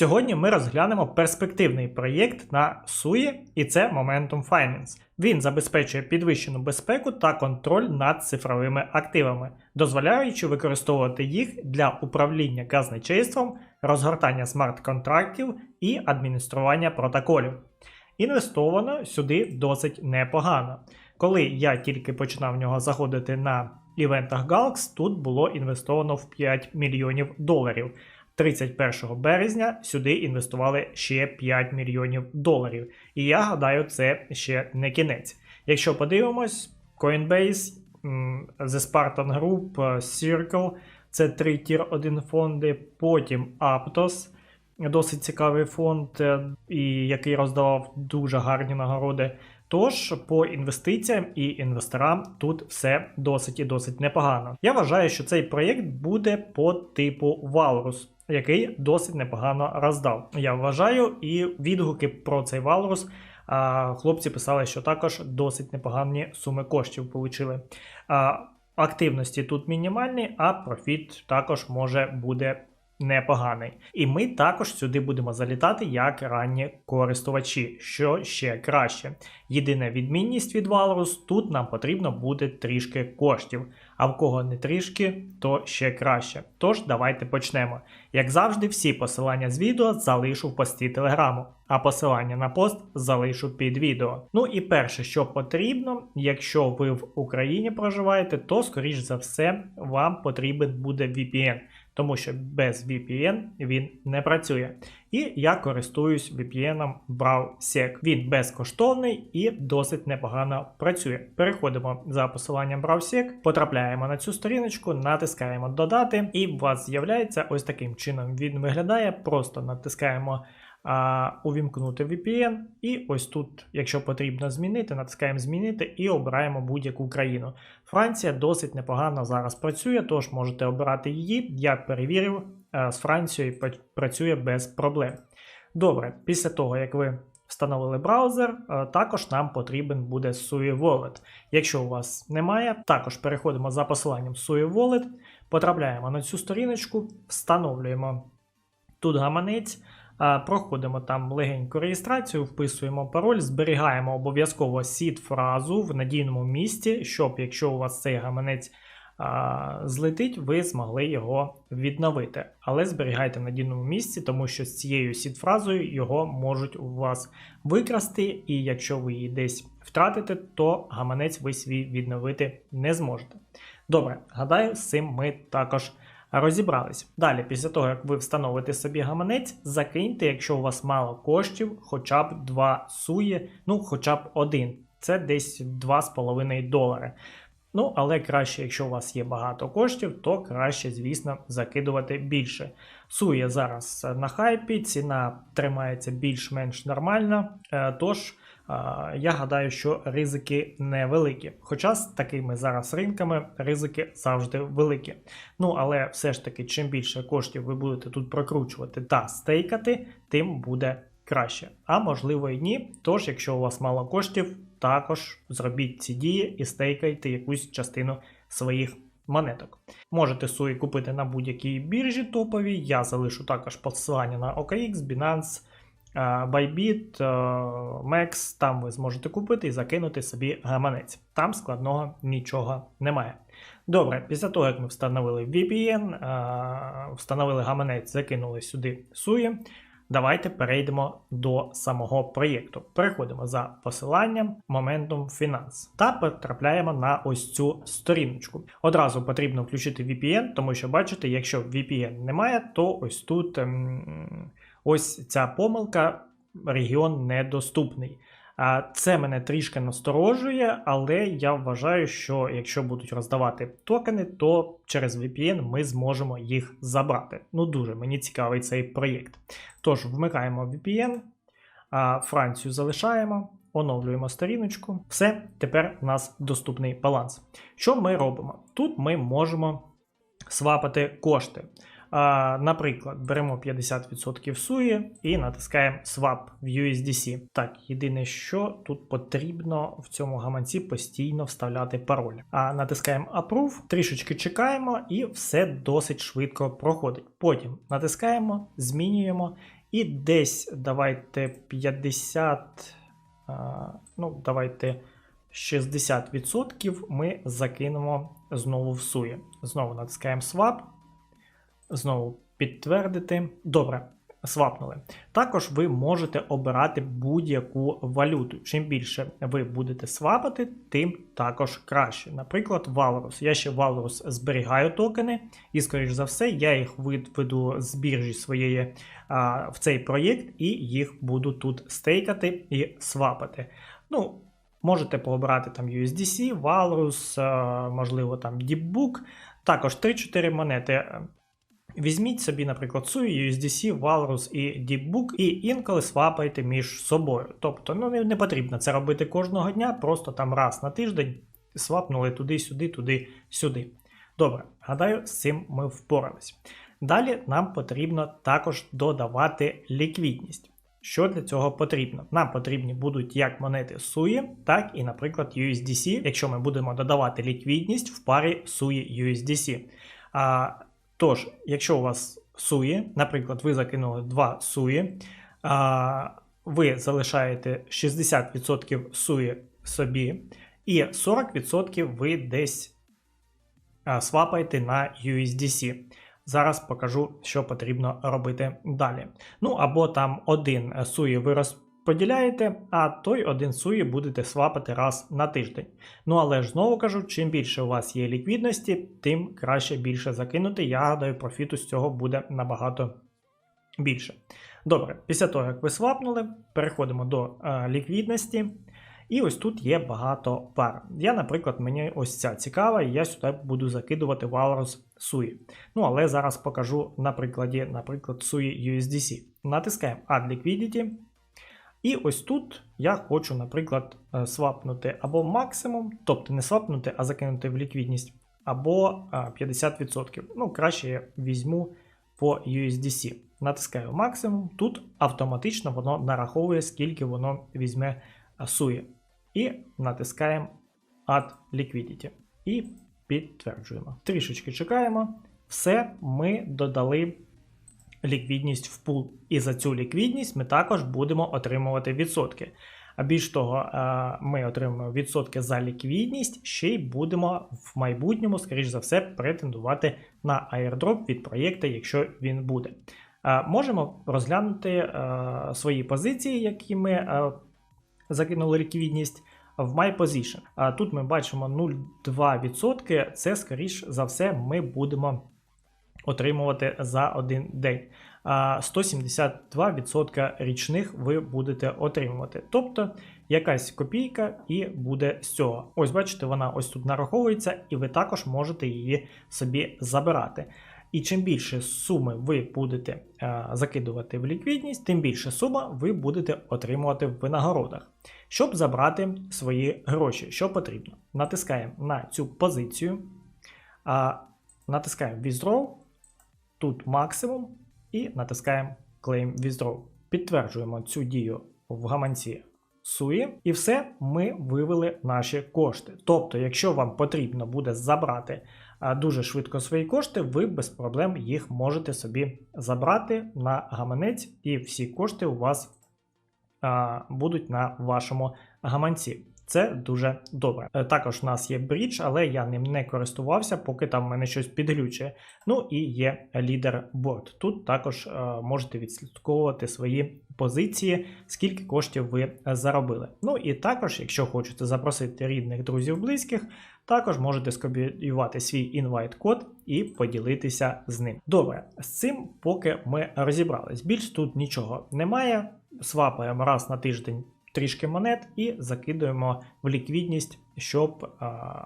Сьогодні ми розглянемо перспективний проєкт на SUI, і це Momentum Finance. Він забезпечує підвищену безпеку та контроль над цифровими активами, дозволяючи використовувати їх для управління казначейством, розгортання смарт-контрактів і адміністрування протоколів. Інвестовано сюди досить непогано. Коли я тільки починав в нього заходити на івентах Galx, тут було інвестовано в 5 мільйонів доларів. 31 березня сюди інвестували ще 5 мільйонів доларів. І я гадаю, це ще не кінець. Якщо подивимось, Coinbase, The Spartan Group, Circle це три тір 1 фонди, потім Aptos, досить цікавий фонд, е, і який роздавав дуже гарні нагороди. Тож по інвестиціям і інвесторам тут все досить і досить непогано. Я вважаю, що цей проєкт буде по типу Walrus, який досить непогано роздав. Я вважаю, і відгуки про цей Walrus а, хлопці писали, що також досить непогані суми коштів отримали. Активності тут мінімальні, а профіт також може буде непоганий. І ми також сюди будемо залітати як ранні користувачі, що ще краще. Єдина відмінність від Walrus, тут нам потрібно буде трішки коштів, а в кого не трішки, то ще краще. Тож давайте почнемо. Як завжди, всі посилання з відео залишу в пості телеграму, а посилання на пост залишу під відео. Ну і перше, що потрібно, якщо ви в Україні проживаєте, то скоріш за все вам потрібен буде VPN тому що без VPN він не працює. І я користуюсь VPN BrowSec. Він безкоштовний і досить непогано працює. Переходимо за посиланням BrowSec, потрапляємо на цю сторіночку, натискаємо Додати, і у вас з'являється ось таким чином. Він виглядає, просто натискаємо увімкнути VPN. І ось тут, якщо потрібно змінити, натискаємо змінити і обираємо будь-яку країну. Франція досить непогано зараз працює, тож можете обирати її. Я перевірив, з Францією працює без проблем. Добре, після того, як ви встановили браузер, також нам потрібен буде SUI Wallet. Якщо у вас немає, також переходимо за посиланням SUI Wallet, потрапляємо на цю сторіночку, встановлюємо тут гаманець. Проходимо там легеньку реєстрацію, вписуємо пароль, зберігаємо обов'язково сід фразу в надійному місці, щоб якщо у вас цей гаманець а, злетить, ви змогли його відновити. Але зберігайте в надійному місці, тому що з цією сід фразою його можуть у вас викрасти, і якщо ви її десь втратите, то гаманець ви свій відновити не зможете. Добре, гадаю, з цим ми також розібрались. Далі, після того, як ви встановите собі гаманець, закиньте, якщо у вас мало коштів, хоча б два суї, ну хоча б один. Це десь 2,5 долари. Ну, але краще, якщо у вас є багато коштів, то краще, звісно, закидувати більше. Сує зараз на хайпі, ціна тримається більш-менш нормально. Е, тож я гадаю, що ризики невеликі. Хоча з такими зараз ринками ризики завжди великі. Ну, але все ж таки, чим більше коштів ви будете тут прокручувати та стейкати, тим буде краще. А можливо і ні. Тож, якщо у вас мало коштів, також зробіть ці дії і стейкайте якусь частину своїх. Монеток. Можете суї купити на будь-якій біржі топовій. Я залишу також посилання на OKX, Binance, Bybit, Max, там ви зможете купити і закинути собі гаманець. Там складного нічого немає. Добре, після того, як ми встановили VPN, встановили гаманець, закинули сюди суї. Давайте перейдемо до самого проєкту. Переходимо за посиланням Momentum Finance та потрапляємо на ось цю сторіночку. Одразу потрібно включити VPN, тому що бачите, якщо VPN немає, то ось тут. Ем, Ось ця помилка, регіон недоступний. А, Це мене трішки насторожує, але я вважаю, що якщо будуть роздавати токени, то через VPN ми зможемо їх забрати. Ну дуже мені цікавий цей проєкт. Тож, вмикаємо VPN, Францію залишаємо, оновлюємо сторіночку. Все, тепер у нас доступний баланс. Що ми робимо? Тут ми можемо свапати кошти. Наприклад, беремо 50% суї і натискаємо Swap в USDC. Так, єдине, що тут потрібно в цьому гаманці постійно вставляти пароль. А натискаємо Approve, трішечки чекаємо, і все досить швидко проходить. Потім натискаємо, змінюємо, і десь давайте 50, ну, давайте. 60% ми закинемо знову в суї. Знову натискаємо Swap. Знову підтвердити. Добре, свапнули. Також ви можете обирати будь-яку валюту. Чим більше ви будете свапати, тим також краще. Наприклад, Valorus. Я ще Valorus зберігаю токени, і, скоріш за все, я їх виведу з біржі своєї а, в цей проєкт, і їх буду тут стейкати і свапати. Ну, Можете пообрати там USDC, Valorus, можливо, там DeepBook. Також 3-4 монети. Візьміть собі, наприклад, SUI, USDC, Walrus і DeepBook і інколи свапайте між собою. Тобто ну, не, потрібно це робити кожного дня, просто там раз на тиждень свапнули туди-сюди, туди-сюди. Добре, гадаю, з цим ми впоралися. Далі нам потрібно також додавати ліквідність. Що для цього потрібно? Нам потрібні будуть як монети SUI, так і, наприклад, USDC, якщо ми будемо додавати ліквідність в парі SUI USDC. А, Тож, якщо у вас суї, наприклад, ви закинули два суї, ви залишаєте 60% суї собі, і 40% ви десь свапаєте на USDC. Зараз покажу, що потрібно робити далі. Ну або там один суї ви розподіляєте, а той один суї будете свапати раз на тиждень. Ну але ж знову кажу, чим більше у вас є ліквідності, тим краще більше закинути. Я гадаю, профіту з цього буде набагато більше. Добре, після того, як ви свапнули, переходимо до е, ліквідності. І ось тут є багато пар. Я, наприклад, мені ось ця цікава, і я сюди буду закидувати Walrus SUI. Ну, але зараз покажу на прикладі, наприклад, SUI USDC. Натискаємо Add Liquidity. І ось тут я хочу, наприклад, е, свапнути або максимум, тобто не свапнути, а закинути в ліквідність, або 50%. Ну, краще я візьму по USDC. Натискаю максимум. Тут автоматично воно нараховує, скільки воно візьме сує. І натискаємо Add Liquidity. І підтверджуємо. Трішечки чекаємо. Все, ми додали ліквідність в пул. І за цю ліквідність ми також будемо отримувати відсотки. А більш того, ми отримуємо відсотки за ліквідність, ще й будемо в майбутньому, скоріш за все, претендувати на airdrop від проєкту, якщо він буде. Можемо розглянути свої позиції, які ми закинули ліквідність в My Position. Тут ми бачимо 0,2%. Це, скоріш за все, ми будемо отримувати за один день. 172% річних ви будете отримувати. Тобто якась копійка і буде з цього. Ось, бачите, вона ось тут нараховується, і ви також можете її собі забирати. І чим більше суми ви будете а, закидувати в ліквідність, тим більше сума ви будете отримувати в винагородах. Щоб забрати свої гроші, що потрібно? Натискаємо на цю позицію, а, натискаємо Withdraw, тут максимум, і натискаємо Claim Withdraw. Підтверджуємо цю дію в гаманці SUI, і все, ми вивели наші кошти. Тобто, якщо вам потрібно буде забрати дуже швидко свої кошти, ви без проблем їх можете собі забрати на гаманець, і всі кошти у вас будуть на вашому гаманці. Це дуже добре. Е, також у нас є брідж, але я ним не користувався, поки там мене щось підглючує. Ну і є лідерборд. Тут також е, можете відслідковувати свої позиції, скільки коштів ви заробили. Ну і також, якщо хочете запросити рідних, друзів, близьких, також можете скопіювати свій інвайт-код і поділитися з ним. Добре, з цим поки ми розібрались. Більш тут нічого немає. Свапаємо раз на тиждень трішки монет і закидуємо в ліквідність, щоб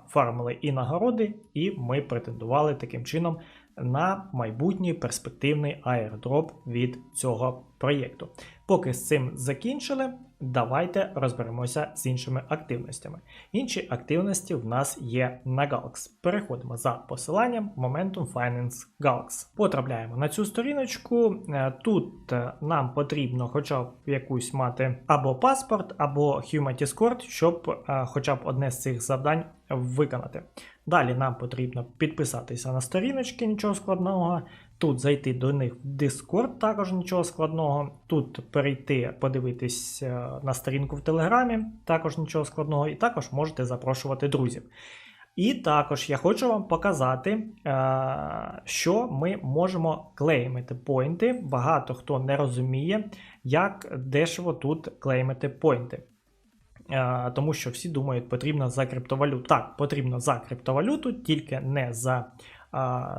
фармили і нагороди, і ми претендували таким чином на майбутній перспективний аердроп від цього проєкту. Поки з цим закінчили, давайте розберемося з іншими активностями. Інші активності в нас є на Galax. Переходимо за посиланням Momentum Finance Galax. Потрапляємо на цю сторіночку. Е, Тут е, нам потрібно хоча б якусь мати або паспорт, або Humanity Score, щоб е, хоча б одне з цих завдань виконати. Далі нам потрібно підписатися на сторіночки, нічого складного. Тут зайти до них в Discord, також нічого складного. Тут перейти, подивитись е, на сторінку в Телеграмі, також нічого складного, і також можете запрошувати друзів. І також я хочу вам показати, е, що ми можемо клеймити поінти. Багато хто не розуміє, як дешево тут клеймити поінти. Е, Тому що всі думають, потрібно за криптовалюту. Так, потрібно за криптовалюту, тільки не за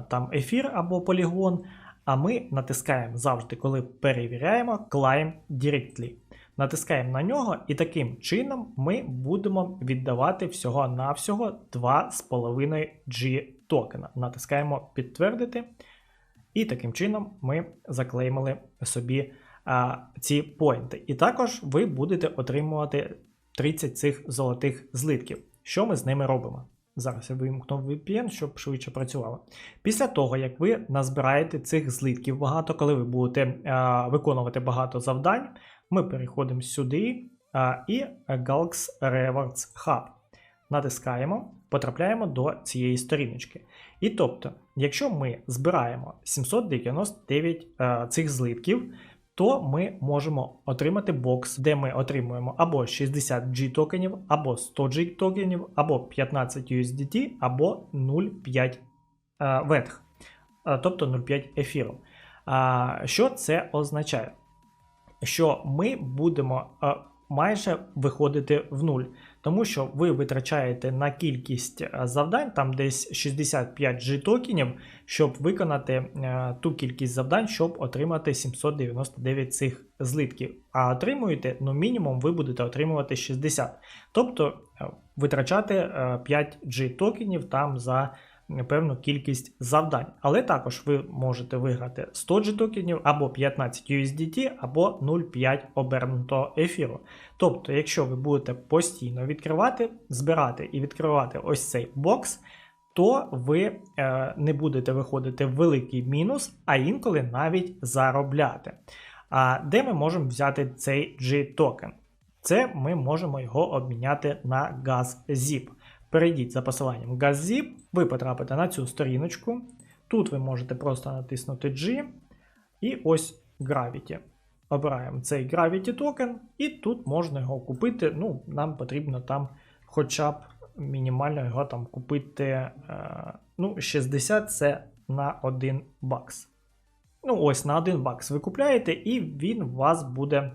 там ефір або полігон. А ми натискаємо завжди, коли перевіряємо Climb Directly. Натискаємо на нього, і таким чином ми будемо віддавати всього-навсього 2,5 G токена. Натискаємо підтвердити. І таким чином ми заклеймили собі а, ці поінти. І також ви будете отримувати 30 цих золотих злитків. Що ми з ними робимо? Зараз я вимкнув VPN, щоб швидше працювало. Після того, як ви назбираєте цих злитків багато, коли ви будете а, виконувати багато завдань, ми переходимо сюди а, і Galx Rewards Hub. Натискаємо, потрапляємо до цієї сторіночки. І тобто, якщо ми збираємо 799 а, цих злитків, то ми можемо отримати бокс, де ми отримуємо або 60 G токенів, або 100 G токенів, або 15 USDT, або 0,5 е, ветх, е, тобто 0,5 ефіру. Що це означає? Що ми будемо е, майже виходити в нуль, тому що ви витрачаєте на кількість е, завдань, там десь 65 G токенів, щоб виконати е, ту кількість завдань, щоб отримати 799 цих злитків. А отримуєте, ну мінімум, ви будете отримувати 60. Тобто е, витрачати е, 5 G токенів там за певну кількість завдань. Але також ви можете виграти 100 G токенів або 15 USDT, або 0,5 обернутого ефіру. Тобто, якщо ви будете постійно відкривати, збирати і відкривати ось цей бокс, то ви е, не будете виходити в великий мінус, а інколи навіть заробляти. А де ми можемо взяти цей G-токен? Це ми можемо його обміняти на GazZip. Перейдіть за посиланням GazZip, ви потрапите на цю сторіночку. Тут ви можете просто натиснути G і ось Gravity. Обираємо цей Gravity токен, і тут можна його купити. Ну, нам потрібно там хоча б мінімально його там купити. Е, ну, 60 це на 1 бакс. Ну, ось на 1 бакс ви купляєте, і він у вас буде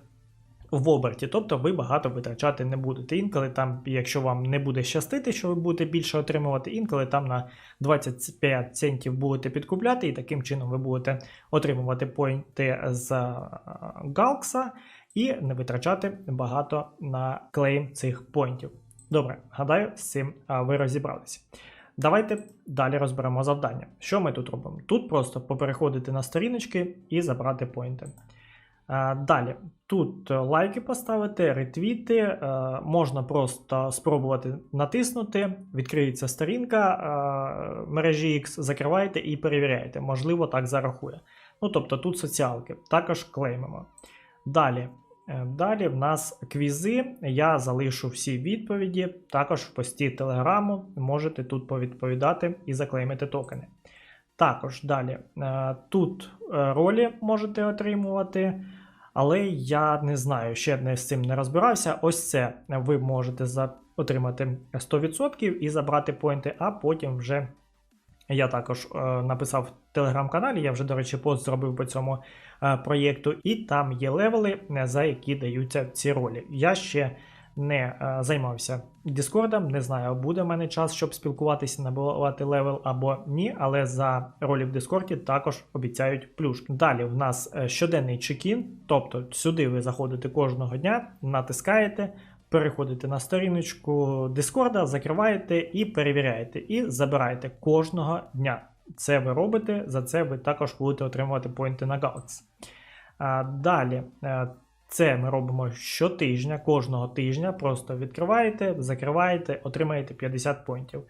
в оберті, тобто ви багато витрачати не будете. Інколи там, якщо вам не буде щастити, що ви будете більше отримувати, інколи там на 25 центів будете підкупляти, і таким чином ви будете отримувати поінти з Галкса і не витрачати багато на клейм цих поінтів. Добре, гадаю, з цим ви розібралися. Давайте далі розберемо завдання. Що ми тут робимо? Тут просто попереходити на сторіночки і забрати поінти. А, Далі, тут лайки поставити, ретвіти, можна просто спробувати натиснути, відкриється сторінка мережі X, закриваєте і перевіряєте. Можливо, так зарахує. Ну, тобто тут соціалки, також клеймимо. Далі. Е, Далі в нас квізи. Я залишу всі відповіді. Також в пості Телеграму можете тут повідповідати і заклеймити токени. Також далі е, тут е, ролі можете отримувати, але я не знаю, ще не з цим не розбирався. Ось це ви можете за, отримати 100% і забрати поінти, а потім вже. Я також е, написав в телеграм-каналі, я вже, до речі, пост зробив по цьому е, проєкту, і там є левели, за які даються ці ролі. Я ще не е, займався Діскордом, не знаю, буде в мене час, щоб спілкуватися, набувати левел або ні, але за ролі в Дискорді також обіцяють плюшки. Далі в нас е, щоденний чекін, тобто сюди ви заходите кожного дня, натискаєте. Переходите на сторіночку Дискорда, закриваєте і перевіряєте, і забираєте кожного дня. Це ви робите, за це ви також будете отримувати поінти на Galaxy. Далі, е, це ми робимо щотижня, кожного тижня. Просто відкриваєте, закриваєте, отримаєте 50 поінтів.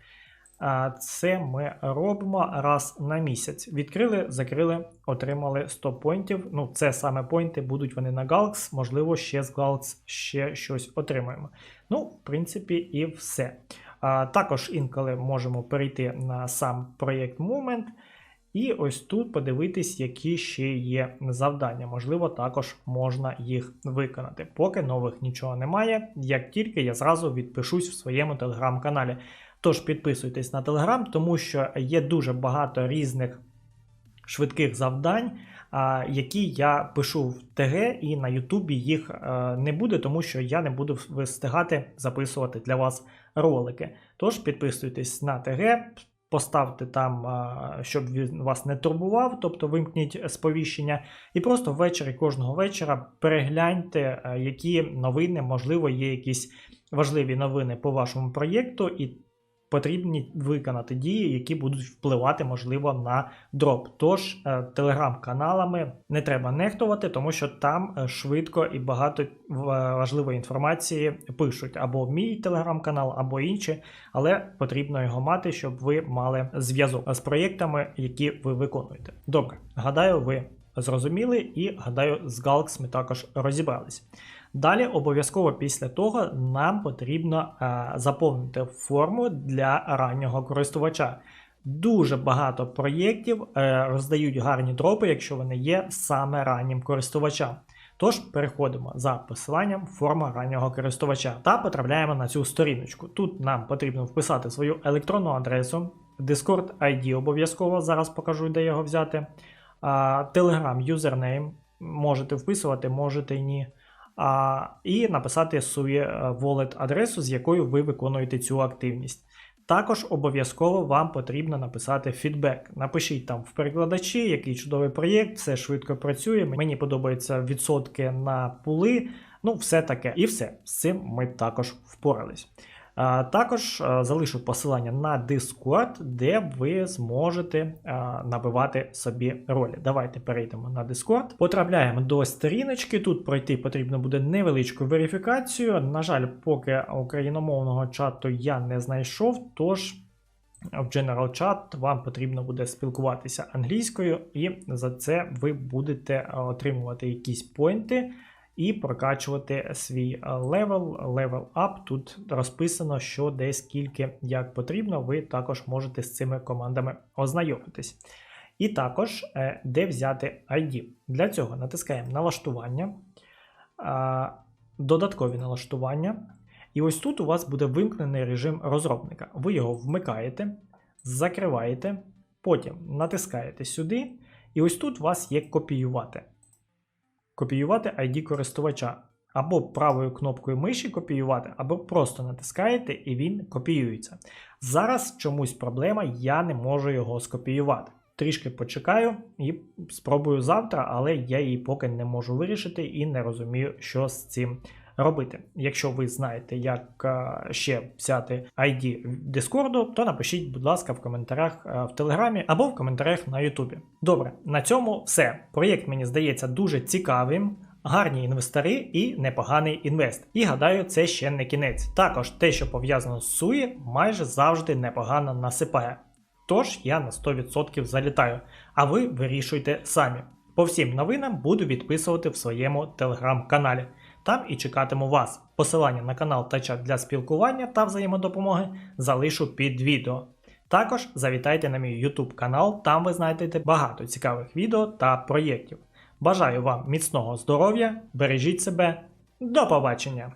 Це ми робимо раз на місяць. Відкрили, закрили, отримали 100 поінтів. Ну, це саме поінти, будуть вони на Галкс, можливо, ще з Галкс ще щось отримаємо. Ну, в принципі, і все. А, Також інколи можемо перейти на сам проєкт Movement. І ось тут подивитись, які ще є завдання. Можливо, також можна їх виконати. Поки нових нічого немає. Як тільки я зразу відпишусь в своєму телеграм-каналі. Тож підписуйтесь на телеграм, тому що є дуже багато різних швидких завдань, які я пишу в ТГ, і на Ютубі їх е, не буде, тому що я не буду встигати записувати для вас ролики. Тож підписуйтесь на ТГ. Поставте там, щоб він вас не турбував, тобто вимкніть сповіщення, і просто ввечері кожного вечора перегляньте, які новини, можливо, є якісь важливі новини по вашому проєкту, і потрібні виконати дії, які будуть впливати, можливо, на дроп. Тож е, телеграм-каналами не треба нехтувати, тому що там е, швидко і багато важливої інформації пишуть або мій телеграм-канал, або інші, але потрібно його мати, щоб ви мали зв'язок з проєктами, які ви виконуєте. Добре, гадаю, ви зрозуміли, і гадаю, з Галкс ми також розібрались. Далі обов'язково після того нам потрібно е, заповнити форму для раннього користувача. Дуже багато проєктів е, роздають гарні дропи, якщо вони є саме раннім користувачам. Тож переходимо за посиланням форма раннього користувача та потрапляємо на цю сторіночку. Тут нам потрібно вписати свою електронну адресу, Discord ID обов'язково, зараз покажу, де його взяти. Telegram юзернейм можете вписувати, можете ні. А, і написати свою wallet адресу, з якою ви виконуєте цю активність. Також обов'язково вам потрібно написати фідбек. Напишіть там в перекладачі, який чудовий проєкт, все швидко працює. Мені подобаються відсотки на пули. Ну, все таке. І все. З цим ми також впорались. Також залишу посилання на Discord, де ви зможете набивати собі ролі. Давайте перейдемо на Discord. Потрапляємо до сторіночки. Тут пройти потрібно буде невеличку верифікацію. На жаль, поки україномовного чату я не знайшов, тож. В General Chat вам потрібно буде спілкуватися англійською, і за це ви будете отримувати якісь поінти і прокачувати свій е, левел, левел ап. Тут розписано, що де скільки як потрібно, ви також можете з цими командами ознайомитись. І також е, де взяти ID. Для цього натискаємо налаштування, додаткові налаштування. І ось тут у вас буде вимкнений режим розробника. Ви його вмикаєте, закриваєте, потім натискаєте сюди, і ось тут у вас є копіювати копіювати ID користувача. Або правою кнопкою миші копіювати, або просто натискаєте і він копіюється. Зараз чомусь проблема, я не можу його скопіювати. Трішки почекаю і спробую завтра, але я її поки не можу вирішити і не розумію, що з цим робити. Якщо ви знаєте, як е, ще взяти ID Discord, то напишіть, будь ласка, в коментарях е, в Телеграмі або в коментарях на Ютубі. Добре, на цьому все. Проєкт мені здається дуже цікавим. Гарні інвестори і непоганий інвест. І гадаю, це ще не кінець. Також те, що пов'язано з Суї, майже завжди непогано насипає. Тож я на 100% залітаю, а ви вирішуйте самі. По всім новинам буду відписувати в своєму телеграм-каналі. Там і чекатиму вас. Посилання на канал та чат для спілкування та взаємодопомоги залишу під відео. Також завітайте на мій YouTube канал, там ви знайдете багато цікавих відео та проєктів. Бажаю вам міцного здоров'я, бережіть себе, до побачення!